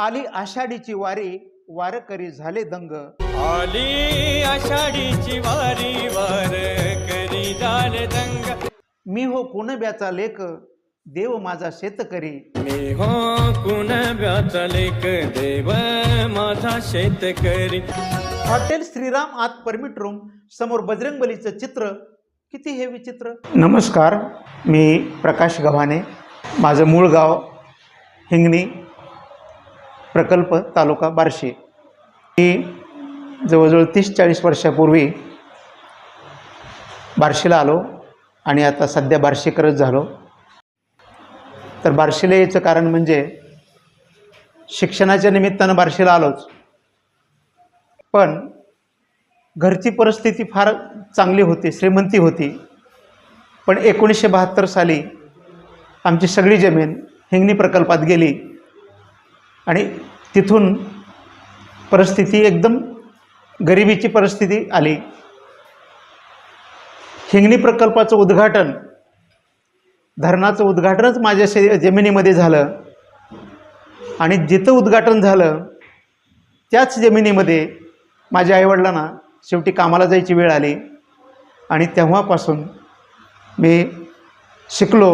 आली आषाढीची वारी वारकरी झाले दंग. आली आषाढीची वारी वार करी जाल दंग. मी हो कुणब्याचा लेख देव माझा शेतकरी. मी हो कुणब्याचा लेक देव माझा शेतकरी. हॉटेल श्रीराम आत परमिट रूम समोर बजरंगबलीचं चित्र. किती हे विचित्र? नमस्कार मी प्रकाश गव्हाणे. माझं मूळ गाव हिंगणी. प्रकल्प तालुका बार्शी. ही जवळजवळ तीस चाळीस वर्षापूर्वी बार्शीला आलो आणि आता सध्या बार्शीकरच झालो. तर बार्शीला यायचं कारण म्हणजे शिक्षणाच्या निमित्तानं बार्शीला आलोच. पण घरची परिस्थिती फार चांगली होती श्रीमंती होती. पण एकोणीसशे बहात्तर साली आमची सगळी जमीन हिंगणी प्रकल्पात गेली आणि तिथून परिस्थिती एकदम गरिबीची परिस्थिती आली. हिंगणी प्रकल्पाचं उद्घाटन धरणाचं उद्घाटनच माझ्या शे जमिनीमध्ये झालं. आणि जिथं उद्घाटन झालं त्याच जमिनीमध्ये माझ्या आईवडिलांना शेवटी कामाला जायची वेळ आली. आणि तेव्हापासून मी शिकलो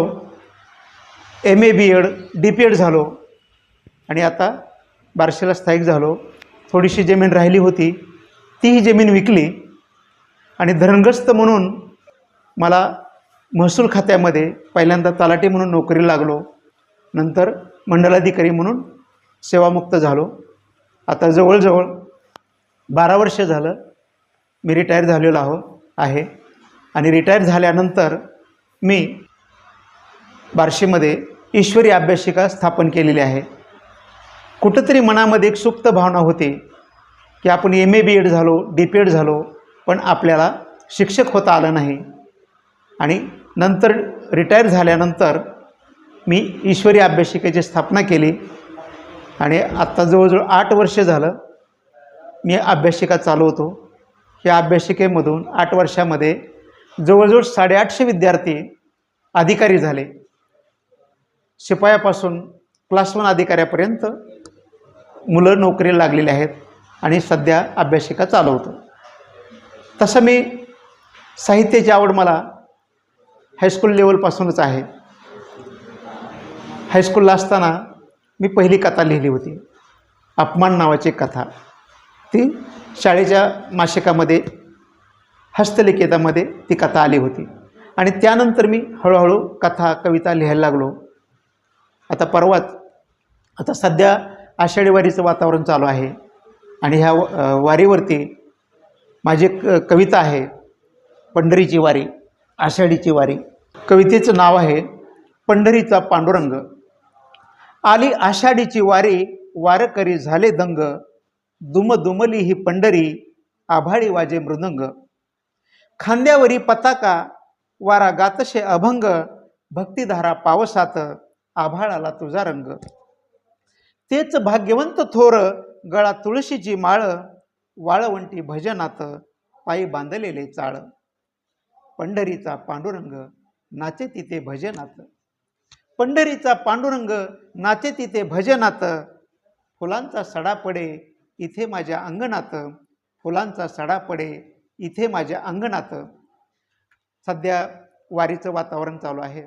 M A B Ed D P Ed झालो. आणि आता बार्शीला स्थायिक झालो. थोडीशी जमीन राहिली होती. तीही जमीन विकली. आणि धरणग्रस्त म्हणून मला महसूल खात्यामध्ये पहिल्यांदा तलाठी म्हणून नोकरी लागलो. नंतर मंडलाधिकारी म्हणून सेवामुक्त झालो. आता जवळजवळ बारा वर्ष झालं मी रिटायर झालेलो आहो आहे. आणि रिटायर झाल्यानंतर मी बार्शीमध्ये ईश्वरी अभ्यासिका स्थापन केलेली आहे. कुठंतरी मनामध्ये एक सुप्त भावना होती की आपण एम ए बी एड झालो डी पी एड झालो पण आपल्याला शिक्षक होता आलं नाही. आणि नंतर रिटायर झाल्यानंतर मी ईश्वरी अभ्यासिकेची स्थापना केली. आणि आत्ता जवळजवळ आठ वर्ष झालं मी अभ्यासिका चालवतो. या अभ्यासिकेमधून आठ वर्षामध्ये जवळजवळ साडेआठशे विद्यार्थी अधिकारी झाले. शिपायापासून क्लास वन अधिकाऱ्यापर्यंत मुलं नोकरीला लागलेली आहेत आणि सध्या अभ्यासिका चालवतो. तसं मी साहित्याची आवड मला हायस्कूल लेवलपासूनच आहे. हायस्कूलला असताना मी पहिली कथा लिहिली होती. अपमान नावाची कथा. ती शाळेच्या मासिकामध्ये हस्तलिखितामध्ये ती कथा आली होती. आणि त्यानंतर मी हळूहळू कथा कविता लिहायला लागलो. आता परवाच आता सध्या आषाढी वारीचं वातावरण चालू आहे. आणि ह्या वारीवरती माझी क कविता आहे पंढरीची वारी आषाढीची वारी. कवितेचं नाव आहे पंढरीचा पांडुरंग. आली आषाढीची वारी वारकरी झाले दंग. दुम दुमली ही पंढरी आभाळी वाजे मृदंग. खांद्यावरी पताका वारा गातशे अभंग. भक्तिधारा पावसात आभाळाला तुझा रंग. तेच भाग्यवंत थोर गळा तुळशीची माळ वाळवंटी भजनात पायी बांधलेले चाळ. पंढरीचा पांडुरंग नाचे तिथे भजनात. पंढरीचा पांडुरंग नाचे तिथे भजनात. फुलांचा सडा पडे इथे माझ्या अंगणात. फुलांचा सडा पडे इथे माझ्या अंगणात. सध्या वारीचं वातावरण चालू आहे.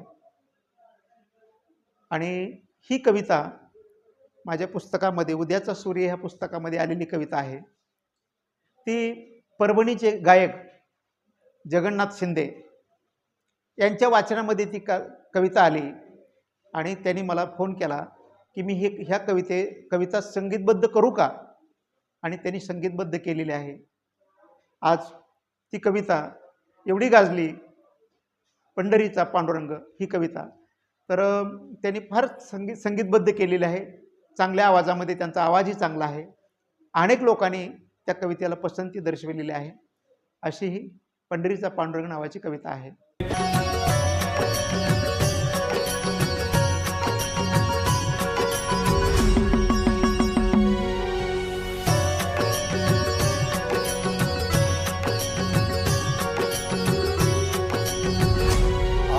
आणि ही कविता माझ्या पुस्तकामध्ये उद्याचा सूर्य ह्या पुस्तकामध्ये आलेली कविता आहे. ती परभणीचे गायक जगन्नाथ शिंदे यांच्या वाचनामध्ये ती क कविता आली आणि त्यांनी मला फोन केला की मी हे ह्या कविते कविता संगीतबद्ध करू का? आणि त्यांनी संगीतबद्ध केलेली आहे. आज ती कविता एवढी गाजली पंढरीचा पांडुरंग ही कविता. तर त्यांनी फार संगीत संगीतबद्ध केलेली आहे. चांगल्या आवाजामध्ये त्यांचा आवाजही चांगला आहे. अनेक लोकांनी त्या कवितेला पसंती दर्शवलेली आहे. अशी ही पंढरीचा पांडुरंग नावाची कविता आहे.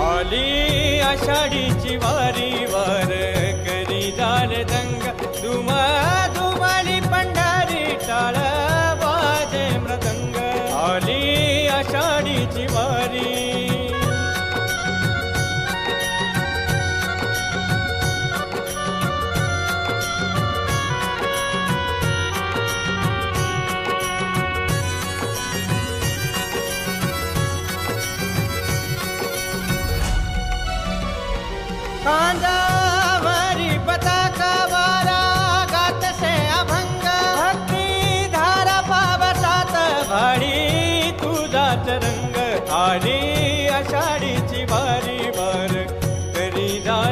आली आषाढीची वारी वार. करी जाल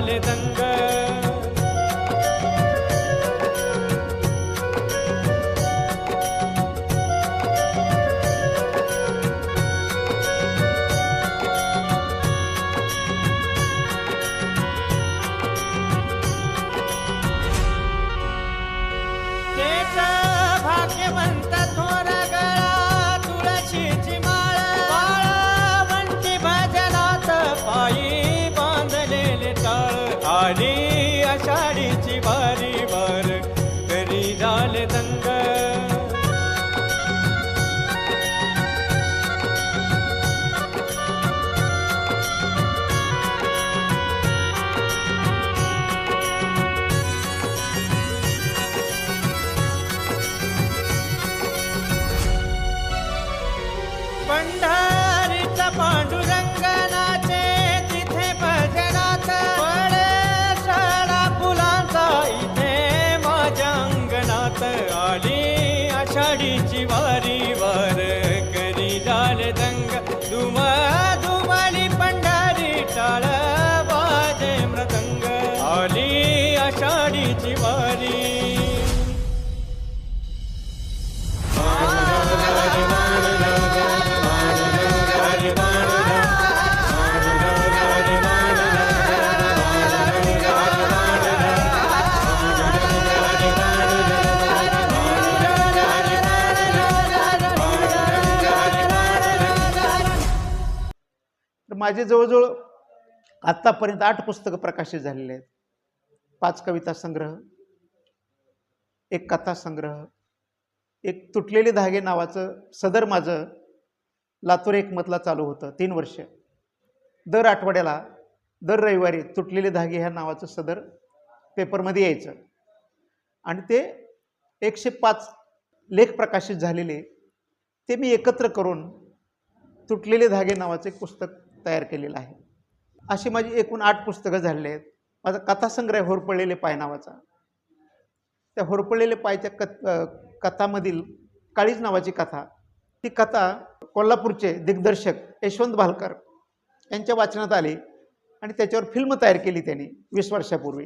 ಅಲೆದಂಗ माझे जवळजवळ आत्तापर्यंत आठ पुस्तकं प्रकाशित झालेले आहेत. पाच कविता संग्रह एक कथा संग्रह एक तुटलेले धागे नावाचं सदर माझं लातूर एकमतला चालू होतं तीन वर्ष. दर आठवड्याला दर रविवारी तुटलेले धागे ह्या नावाचं सदर पेपरमध्ये यायचं. आणि ते एकशे पाच लेख प्रकाशित झालेले ते मी एकत्र करून तुटलेले धागे नावाचं एक पुस्तक तयार केलेलं आहे. अशी माझी एकूण आठ पुस्तकं झालेली आहेत. माझा कथासंग्रह होरपळलेले पाय नावाचा. त्या होरपळलेले पायच्या कथ कथामधील काळीज नावाची कथा ती कथा कोल्हापूरचे दिग्दर्शक यशवंत भालकर यांच्या वाचनात आली आणि त्याच्यावर फिल्म तयार केली त्यांनी वीस वर्षापूर्वी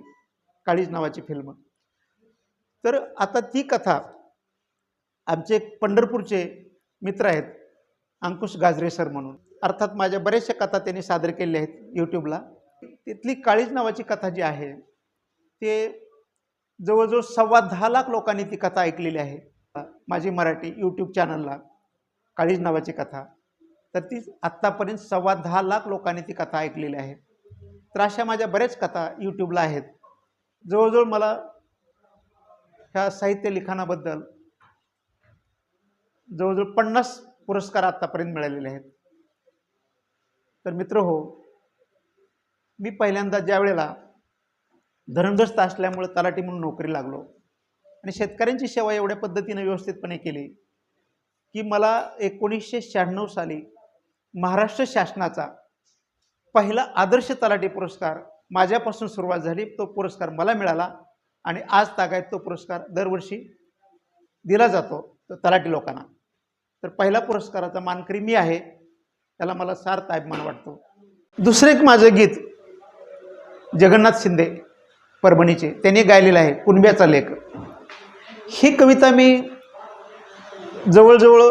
काळीज नावाची फिल्म. तर आता ती कथा आमचे पंढरपूरचे मित्र आहेत अंकुश गाजरे सर म्हणून. अर्थात माझ्या बऱ्याचशा कथा त्यांनी सादर केल्या आहेत यूट्यूबला तिथली काळीज नावाची कथा जी आहे ते जवळजवळ सव्वा दहा लाख लोकांनी ती कथा ऐकलेली आहे. माझी मराठी यूट्यूब चॅनलला काळीज नावाची कथा. तर ती आत्तापर्यंत सव्वा दहा लाख लोकांनी ती कथा ऐकलेली आहे. तर अशा माझ्या बऱ्याच कथा यूट्यूबला आहेत. जवळजवळ मला ह्या साहित्य लिखाणाबद्दल जवळजवळ पन्नास पुरस्कार आत्तापर्यंत मिळालेले आहेत. तर मित्र हो मी पहिल्यांदा ज्या वेळेला धरणग्रस्त असल्यामुळे तलाठी म्हणून नोकरी लागलो आणि शेतकऱ्यांची सेवा एवढ्या पद्धतीने व्यवस्थितपणे केली की मला एकोणीसशे शहाण्णव साली महाराष्ट्र शासनाचा पहिला आदर्श तलाठी पुरस्कार माझ्यापासून सुरुवात झाली. तो पुरस्कार मला मिळाला आणि आज तागायत तो पुरस्कार दरवर्षी दिला जातो तलाठी लोकांना. तर पहिला पुरस्काराचा मानकरी मी आहे. त्याला मला सार्थ अभिमान वाटतो. दुसरं एक माझं गीत जगन्नाथ शिंदे परभणीचे. त्यांनी गायलेलं आहे कुणब्याचा लेख. ही कविता मी जवळजवळ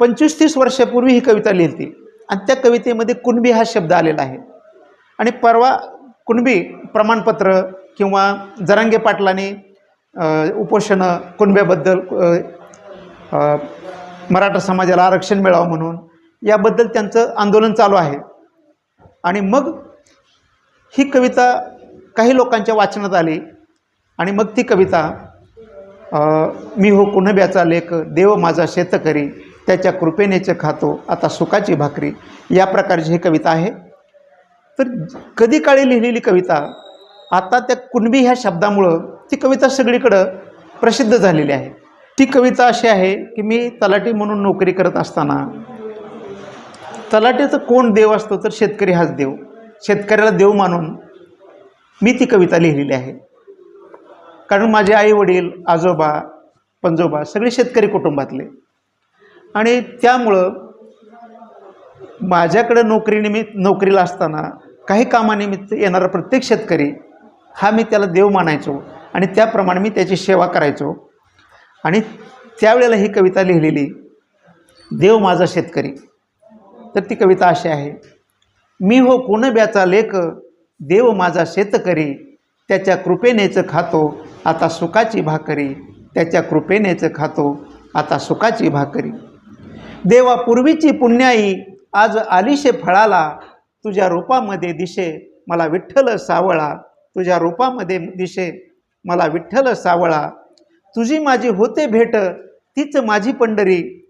पंचवीस तीस वर्षापूर्वी ही कविता लिहिली आणि त्या कवितेमध्ये कुणबी हा शब्द आलेला आहे. आणि परवा कुणबी प्रमाणपत्र किंवा जरांगे पाटलाने उपोषणं कुणब्याबद्दल मराठा समाजाला आरक्षण मिळावं म्हणून याबद्दल त्यांचं आंदोलन चालू आहे. आणि मग ही कविता काही लोकांच्या वाचनात आली. आणि मग ती कविता मी हो कुणब्याचा लेख देव माझा शेतकरी त्याच्या कृपेनेच खातो आता सुखाची भाकरी या प्रकारची ही कविता आहे. तर कधी काळी लिहिलेली कविता आता त्या कुणबी ह्या शब्दामुळं ती कविता सगळीकडं प्रसिद्ध झालेली आहे. ती कविता अशी आहे की मी तलाठी म्हणून नोकरी करत असताना तलाट्याचं कोण देव असतो तर शेतकरी हाच देव. शेतकऱ्याला देव मानून मी ती कविता लिहिलेली आहे. कारण माझे आई वडील आजोबा पंजोबा सगळे शेतकरी कुटुंबातले. आणि त्यामुळं माझ्याकडं नोकरीनिमित्त नोकरीला असताना काही कामानिमित्त येणारा प्रत्येक शेतकरी हा मी त्याला देव मानायचो आणि त्याप्रमाणे मी त्याची सेवा करायचो. आणि त्यावेळेला ही कविता लिहिलेली देव माझा शेतकरी. तर ती कविता अशी आहे. मी हो कुणब्याचा लेख देव माझा शेतकरी त्याच्या कृपेनेच खातो आता सुखाची भाकरी. त्याच्या कृपेनेच खातो आता सुखाची भाकरी. देवा पूर्वीची पुण्याई आज आलिशे फळाला. तुझ्या रूपामध्ये दिशे मला विठ्ठल सावळा. तुझ्या रूपामध्ये दिशे मला विठ्ठल सावळा. तुझी माझी होते भेट तीच माझी पंढरी.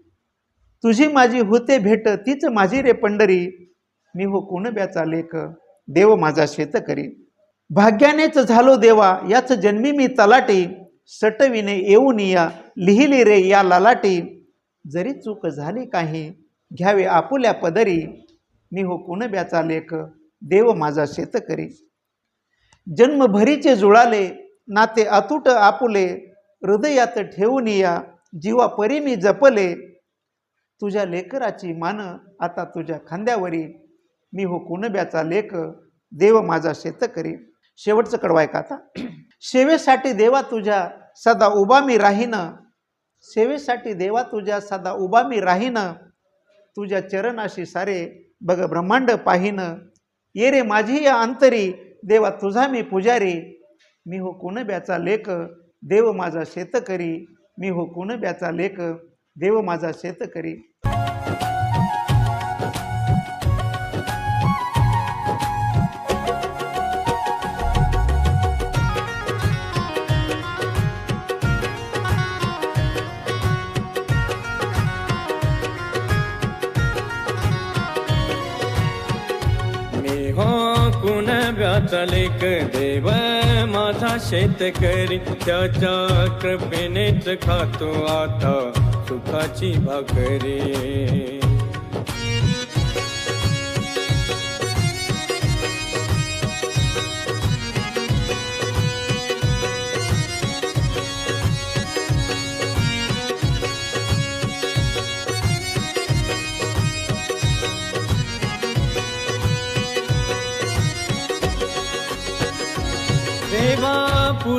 तुझी माझी होते भेट तीच माझी रे पंढरी. मी हो कुणब्याचा लेख? देव माझा शेतकरी भाग्यानेच झालो देवा याच जन्मी मी तलाटी. सटविने येऊन या लिहिली रे या लालाटी. जरी चूक झाली काही घ्यावे आपुल्या पदरी. मी हो कुणब्याचा लेख? देव माझा शेतकरी जन्मभरीचे जुळाले नाते अतूट आपुले. हृदयात ठेवून या जीवा परी मी जपले. तुझ्या लेकराची मान आता तुझ्या खांद्यावरी. मी हो कुणब्याचा लेख देव माझा शेतकरी शेवटचं कडवाय का आता? सेवेसाठी देवा तुझ्या सदा उभा मी राहीन. सेवेसाठी देवा तुझ्या सदा उभा मी राहीन. तुझ्या चरणाशी सारे बघ ब्रह्मांड पाहीन. ये रे माझी या अंतरी देवा तुझा मी पुजारी. मी हो कुणब्याचा लेख देव माझा शेतकरी मी हो कुणब्याचा लेख देव माझा शेतकरी लेख देव माझा शेतकरी. त्याच्या कृपेनेच खातो आता सुखाची भाकरी.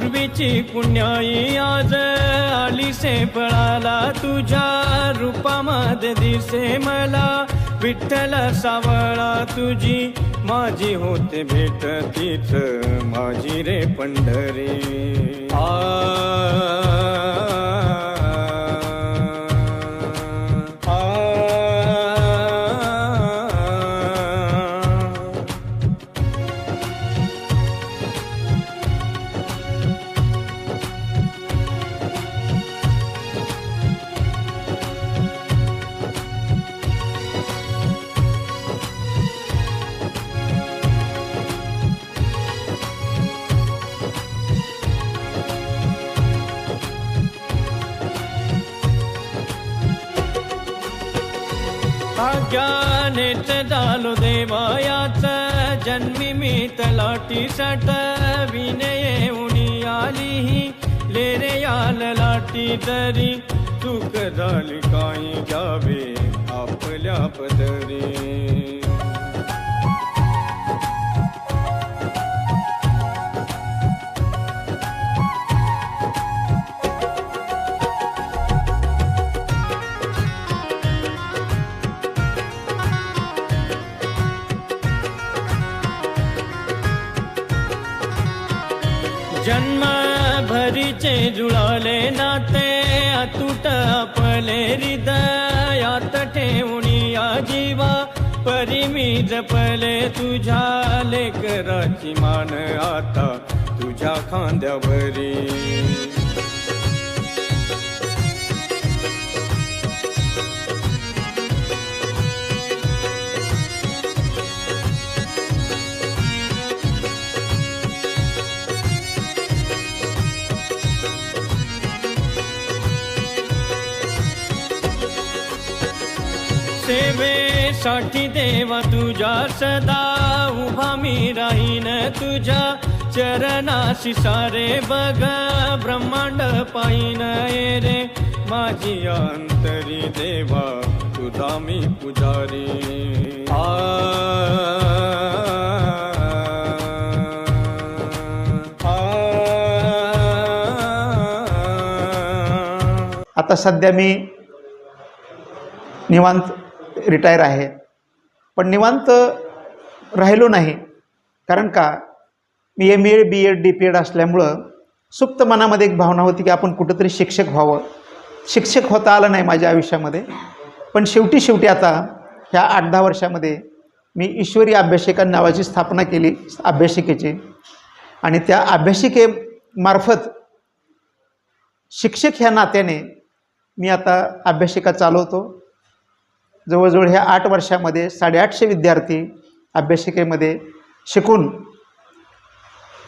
पूर्वीची पुण्याई आज आलीसे पळाला तुझ्या रूपामध्ये दिसे मला. विठ्ठल सावळा तुझी माझी होते भेट तीच माझी रे पंढरी. आ अज्ञानेच झालो देवायाच जन्मी मी तलाटी सट विनये उणी आली. लेरे याल लाटी तरी सुख झाली काही जावे आपल्या पदरी. जन्म भरीचे जुळाले नाते अतूट आपले हृदयात ठेवून या जीवा परी मी जपले तुझ्या लेकराची मान. आता तुझ्या खांद्यावरी सेवेसाठी देवा तुझ्या सदा उभा मी राहीन तुझ्या चरणाशी सारे बघ ब्रह्मांड पाहिन रे. माझी अंतरी देवा तुझा मी पुजारी. आ. आता सध्या मी निवांत रिटायर आहे. पण निवांत राहिलो नाही. कारण का? मी M A B Ed D P Ed असल्यामुळं सुप्त मनामध्ये एक भावना होती की आपण कुठंतरी शिक्षक व्हावं. शिक्षक होता आलं नाही माझ्या आयुष्यामध्ये. पण शेवटी शेवटी आता ह्या आठ दहा वर्षामध्ये मी ईश्वरी अभ्यासिका नावाची स्थापना केली अभ्यासिकेची. आणि त्या अभ्यासिकेमार्फत शिक्षक ह्या नात्याने मी आता अभ्यासिका चालवतो. जवळजवळ ह्या आठ वर्षामध्ये साडेआठशे विद्यार्थी अभ्यासिकेमध्ये शिकून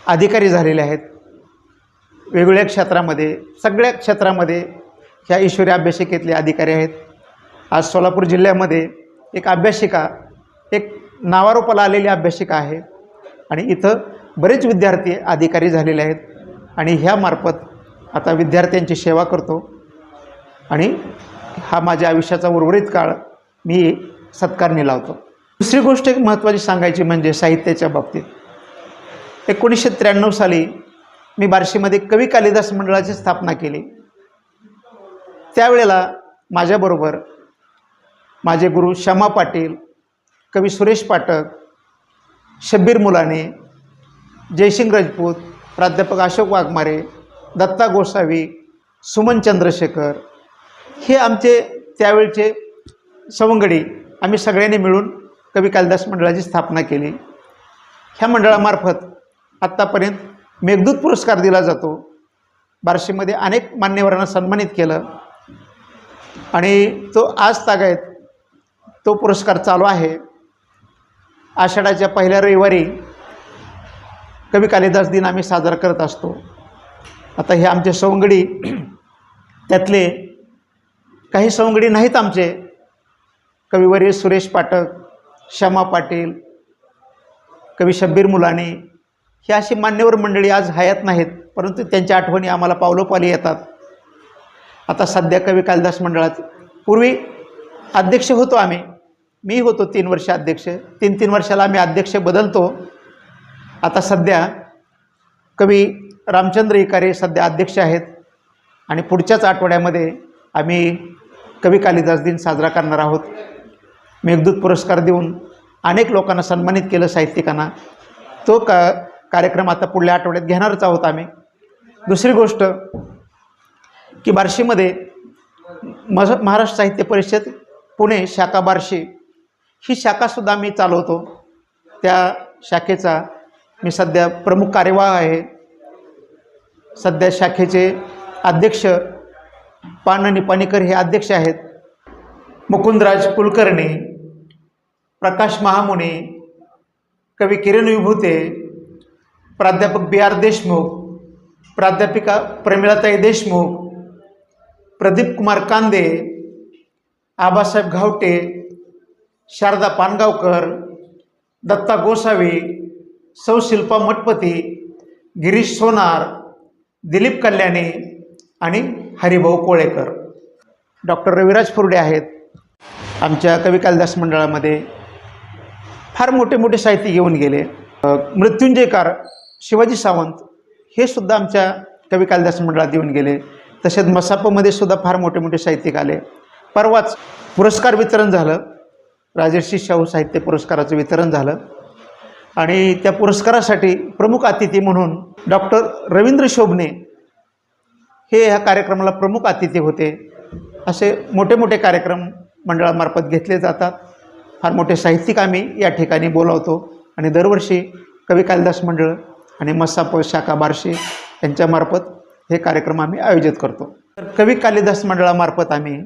अधिकारी झालेले आहेत. वेगवेगळ्या क्षेत्रामध्ये सगळ्या क्षेत्रामध्ये ह्या ईश्वरी अभ्यासिकेतले अधिकारी आहेत. आज सोलापूर जिल्ह्यामध्ये एक अभ्यासिका एक नावारूपाला आलेली अभ्यासिका आहे आणि इथं बरेच विद्यार्थी अधिकारी झालेले आहेत आणि ह्यामार्फत आता विद्यार्थ्यांची सेवा करतो. आणि हा माझ्या आयुष्याचा उर्वरित काळ मी सत्कारने लावतो. दुसरी गोष्ट एक महत्त्वाची सांगायची म्हणजे साहित्याच्या बाबतीत. एकोणीसशे त्र्याण्णव साली मी बार्शीमध्ये कवी कालिदास मंडळाची स्थापना केली. त्यावेळेला माझ्याबरोबर माझे गुरु श्यामा पाटील कवी सुरेश पाठक शब्बीर मुलाने जयसिंग राजपूत प्राध्यापक अशोक वाघमारे दत्ता गोसावी सुमन चंद्रशेखर हे आमचे त्यावेळचे सवंगडी आम्ही सगळ्यांनी मिळून कवी कालिदास मंडळाची स्थापना केली. ह्या मंडळामार्फत आत्तापर्यंत मेघदूत पुरस्कार दिला जातो. बार्शीमध्ये अनेक मान्यवरांना सन्मानित केलं. आणि तो आज तागायत तो पुरस्कार चालू आहे. आषाढाच्या पहिल्या रविवारी कवी कालिदास दिन आम्ही साजरा करत असतो. आता हे आमचे सवंगडी त्यातले काही सवंगडी नाहीत आमचे. कविवर्य सुरेश पाठक श्यामा पाटील कवी शब्बीर मुलाने ही अशी मान्यवर मंडळी आज हयात नाहीत परंतु त्यांच्या आठवणी आम्हाला पावलोपाली येतात. आता सध्या कवी कालिदास मंडळात पूर्वी अध्यक्ष होतो आम्ही. मी होतो तीन वर्ष अध्यक्ष तीन तीन वर्षाला आम्ही अध्यक्ष बदलतो. आता सध्या कवी रामचंद्र इकारे सध्या अध्यक्ष आहेत आणि पुढच्याच आठवड्यामध्ये आम्ही कवी कालिदास दिन साजरा करणार आहोत. मेघदूत पुरस्कार देऊन अनेक लोकांना सन्मानित केलं साहित्यिकांना. तो का कार्यक्रम आता पुढल्या आठवड्यात घेणारच आहोत आम्ही. दुसरी गोष्ट की बार्शीमध्ये मज महाराष्ट्र साहित्य परिषद पुणे शाखा बार्शी ही शाखासुद्धा मी चालवतो. त्या शाखेचा मी सध्या प्रमुख कार्यवाह आहे. सध्या शाखेचे अध्यक्ष पान निपाणीकर हे अध्यक्ष आहेत. मुकुंदराज कुलकर्णी प्रकाश महामुनी कवी किरण विभूते प्राध्यापक बी आर देशमुख प्राध्यापिका प्रमिलाताई देशमुख प्रदीप कुमार कांदे आबासाहेब घावटे शारदा पानगावकर दत्ता गोसावी सौ शिल्पा मठपती गिरीश सोनार दिलीप कल्याणी आणि हरिभाऊ कोळेकर. डॉक्टर रविराज फुर्डे आहेत आमच्या कवी कालिदास मंडळामध्ये. फार मोठे मोठे साहित्य घेऊन गेले. मृत्युंजयकार शिवाजी सावंत हे सुद्धा आमच्या कवी कालिदास मंडळात येऊन गेले. तसेच मसापमध्ये सुद्धा फार मोठे मोठे साहित्यिक आले. परवाच पुरस्कार वितरण झालं. राजर्षी शाहू साहित्य पुरस्काराचं वितरण झालं. आणि त्या पुरस्कारासाठी प्रमुख अतिथी म्हणून डॉक्टर रवींद्र शोभने हे ह्या कार्यक्रमाला प्रमुख अतिथी होते. असे मोठे मोठे कार्यक्रम मंडळामार्फत घेतले जातात. फार मोठे साहित्यिक आम्ही या ठिकाणी बोलावतो. आणि दरवर्षी कवी कालिदास मंडळ आणि मसाप शाखा बार्शी यांच्यामार्फत हे कार्यक्रम आम्ही आयोजित करतो. तर कवी कालिदास मंडळामार्फत आम्ही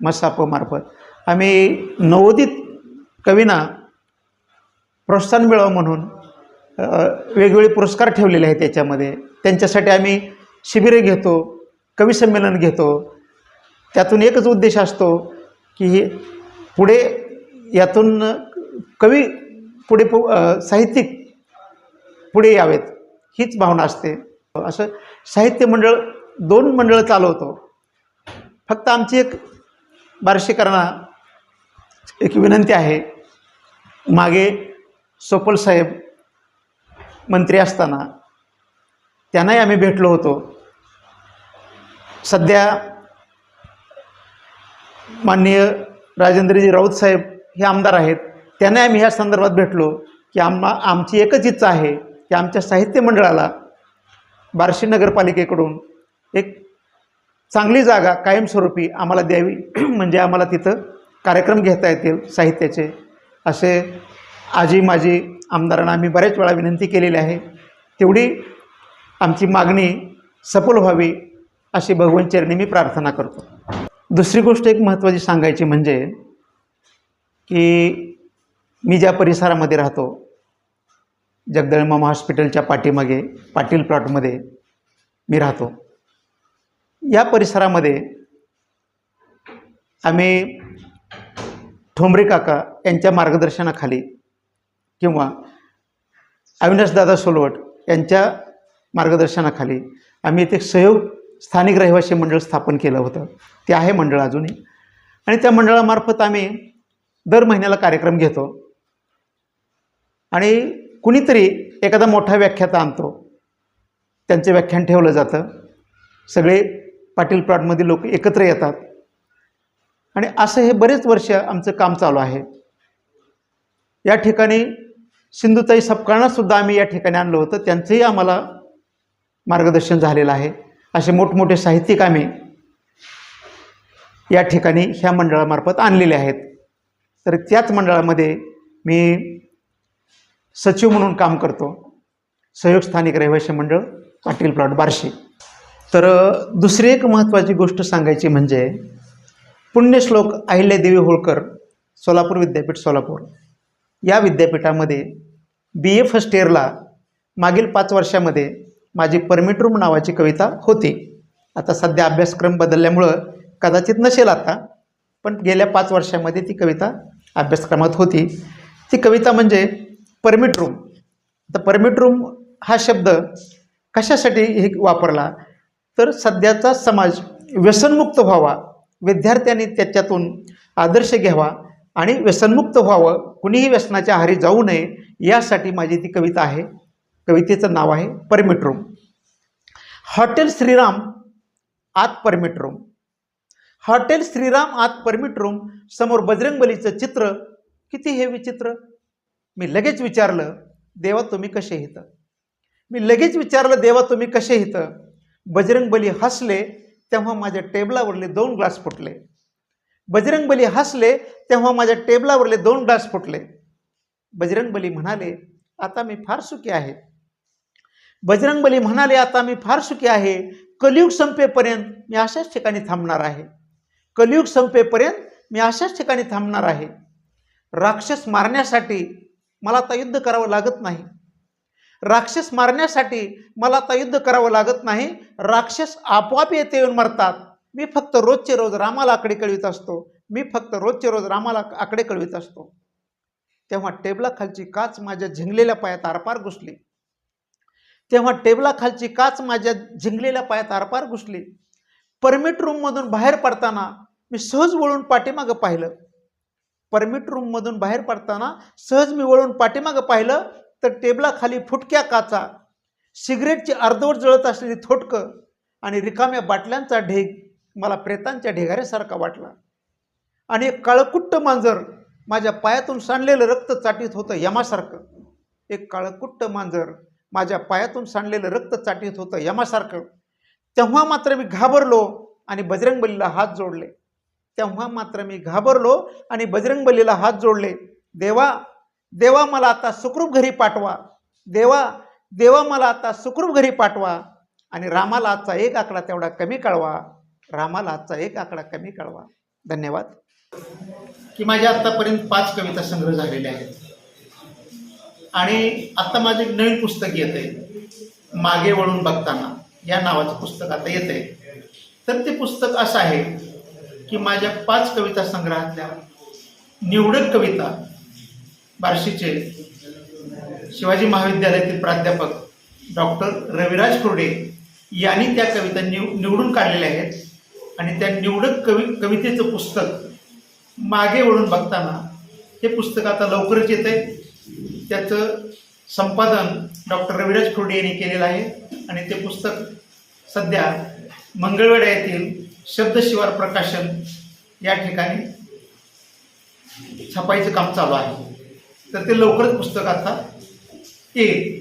मसापमार्फत आम्ही नवोदित कवींना प्रोत्साहन मिळावं म्हणून वेगवेगळे पुरस्कार ठेवलेले आहेत त्याच्यामध्ये त्यांच्यासाठी आम्ही शिबिरे घेतो कवी संमेलन घेतो. त्यातून एकच उद्देश असतो की पुढे यातून कवी पुढे पु साहित्यिक पुढे यावेत. हीच भावना असते. असं साहित्य मंडळ दोन मंडळं चालवतो. फक्त आमची एक बारशीकरणा एक विनंती आहे. मागे सोपल साहेब मंत्री असताना त्यांनाही आम्ही भेटलो होतो. सध्या माननीय राजेंद्रजी राऊत साहेब हे आमदार आहेत. त्यांना आम्ही ह्या संदर्भात भेटलो की आम्हा आमची एकच इच्छा आहे की आमच्या साहित्य मंडळाला बार्शी नगरपालिकेकडून एक चांगली जागा कायमस्वरूपी आम्हाला द्यावी. म्हणजे आम्हाला तिथं कार्यक्रम घेता येतील साहित्याचे. असे आजी माजी आमदारांना आम्ही बऱ्याच वेळा विनंती केलेली आहे. तेवढी आमची मागणी सफल व्हावी अशी भगवंतचरणी मी प्रार्थना करतो. दुसरी गोष्ट एक महत्त्वाची सांगायची म्हणजे की मी ज्या परिसरामध्ये राहतो जगदळमामा हॉस्पिटलच्या पाठीमागे पाटील प्लॉटमध्ये मी राहतो. या परिसरामध्ये आम्ही ठोंबरे काका यांच्या मार्गदर्शनाखाली किंवा अविनाशदादा सोलवट यांच्या मार्गदर्शनाखाली आम्ही इथे सहयोग स्थानिक रहिवासी मंडळ स्थापन केलं होतं. ते आहे मंडळ अजूनही. आणि त्या मंडळामार्फत आम्ही दर महिन्याला कार्यक्रम घेतो. आणि कुणीतरी एखादा मोठा व्याख्याता आणतो. त्यांचं व्याख्यान ठेवलं जातं. सगळे पाटील प्लॉटमध्ये लोक एकत्र येतात. आणि असं हे बरेच वर्ष आमचं काम चालू आहे. या ठिकाणी सिंधुताई सपकाळांनासुद्धा आम्ही या ठिकाणी आणलं होतं. त्यांचंही आम्हाला मार्गदर्शन झालेलं आहे. असे मोठमोठे साहित्यिक आम्ही या ठिकाणी ह्या मंडळामार्फत आणलेले आहेत. तर त्याच मंडळामध्ये मी सचिव म्हणून काम करतो. सहयोग स्थानिक रहिवासी मंडळ पाटील प्लॉट बार्शी. तर दुसरी एक महत्त्वाची गोष्ट सांगायची म्हणजे पुण्यश्लोक अहिल्यादेवी होळकर सोलापूर विद्यापीठ सोलापूर. या विद्यापीठामध्ये बी ए फर्स्ट इयरला मागील पाच वर्षामध्ये माझी परमिट रूम नावाची कविता होती. आता सध्या अभ्यासक्रम बदलल्यामुळं कदाचित नसेल आता पण गेल्या पाच वर्षामध्ये ती कविता अभ्यासक्रमात होती. ती कविता म्हणजे परमिट रूम आता परमिट रूम हा शब्द कशासाठी हे वापरला? तर सध्याचा समाज व्यसनमुक्त व्हावा विद्यार्थ्यांनी त्याच्यातून आदर्श घ्यावा आणि व्यसनमुक्त व्हावं कुणीही व्यसनाच्या आहारी जाऊ नये यासाठी माझी ती कविता आहे. कवितेचं नाव आहे परमिट रूम हॉटेल श्रीराम आत परमिट रूम हॉटेल श्रीराम आत परमिट रूम समोर बजरंगबलीचं चित्र. किती हे विचित्र? मी लगेच विचारलं देवा तुम्ही कसे हित? मी लगेच विचारलं देवा तुम्ही कसे हित? बजरंगबली हसले तेव्हा माझ्या टेबलावरले दोन ग्लास फुटले. बजरंगबली हसले तेव्हा माझ्या टेबलावरले दोन ग्लास फुटले. बजरंगबली म्हणाले आता मी फार सुखी आहे. बजरंगबली म्हणाले आता मी फार सुखी आहे. कलियुग संपेपर्यंत मी अशाच ठिकाणी थांबणार आहे. कलियुग संपेपर्यंत मी अशाच ठिकाणी थांबणार आहे. राक्षस मारण्यासाठी मला आता युद्ध करावं लागत नाही. राक्षस मारण्यासाठी मला आता युद्ध करावं लागत नाही. राक्षस आपोआप येते येऊन मरतात. मी फक्त रोजचे रोज रामाला आकडे कळवित असतो. मी फक्त रोजचे रोज रामाला आकडे कळवित असतो. तेव्हा टेबलाखालची काच माझ्या झिंगलेल्या पायात आरपार घुसली. तेव्हा टेबलाखालची काच माझ्या झिंगलेल्या पायात आरपार घुसली. परमिट रूममधून बाहेर पडताना मी सहज वळून पाठीमागं पाहिलं. परमिट रूममधून बाहेर पडताना सहज मी वळून पाठीमागं पाहिलं तर टेबलाखाली फुटक्या काचा सिगरेटची अर्धवट जळत असलेली थोटकं आणि रिकाम्या बाटल्यांचा ढेग मला प्रेतांच्या ढेगाऱ्यासारखा वाटला. आणि एक काळकुट्ट मांजर माझ्या पायातून सांडलेलं रक्त चाटीत होतं यमासारखं. एक काळकुट्ट मांजर माझ्या पायातून सांडलेलं रक्त चाटीत होतं यमासारखं. तेव्हा मात्र मी घाबरलो आणि बजरंगबलीला हात जोडले. तेव्हा मात्र मी घाबरलो आणि बजरंगबलीला हात जोडले. देवा देवा मला आता सुखरूप घरी पाठवा. देवा देवा मला आता सुखरूप घरी पाठवा. आणि रामाला आजचा एक आकडा तेवढा कमी कळवा. रामाला आजचा एक आकडा कमी कळवा. धन्यवाद. की माझ्या आत्तापर्यंत पाच कविता संग्रह झालेले आहेत. आणि आत्ता माझे नवीन पुस्तक येत आहे मागे वळून बघताना. या नावाचं पुस्तक आता येत आहे तर ते पुस्तक असं आहे की माझ्या पाच कविता संग्रहातल्या निवडक कविता बार्शीचे शिवाजी महाविद्यालयातील प्राध्यापक डॉक्टर रविराज कुर्डे यांनी त्या कविता निव निवडून काढलेल्या आहेत. आणि त्या निवडक कवि कवितेचं पुस्तक मागे वळून बघताना हे पुस्तक आता लवकरच येत आहे त्याचं संपादन डॉक्टर रविराज खुर्डे यांनी केलेलं आहे. आणि ते पुस्तक सध्या मंगळवेढा येथील शब्दशिवार प्रकाशन या ठिकाणी छापायचं काम चालू आहे. तर ते लवकरच पुस्तक आता येईल.